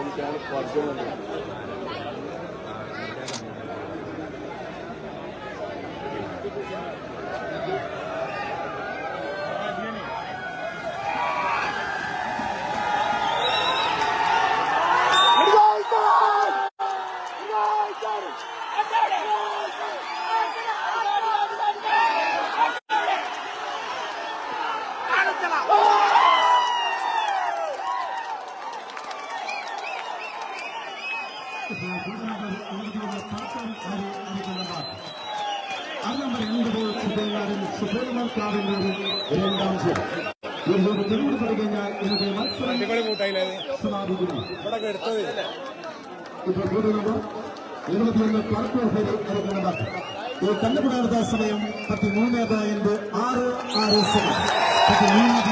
অঙ্কন পর্যন্ত Oh! സമയം പത്തി മൂന്ന് ആറ് ആറ് സമയം പത്തിമൂന്ന്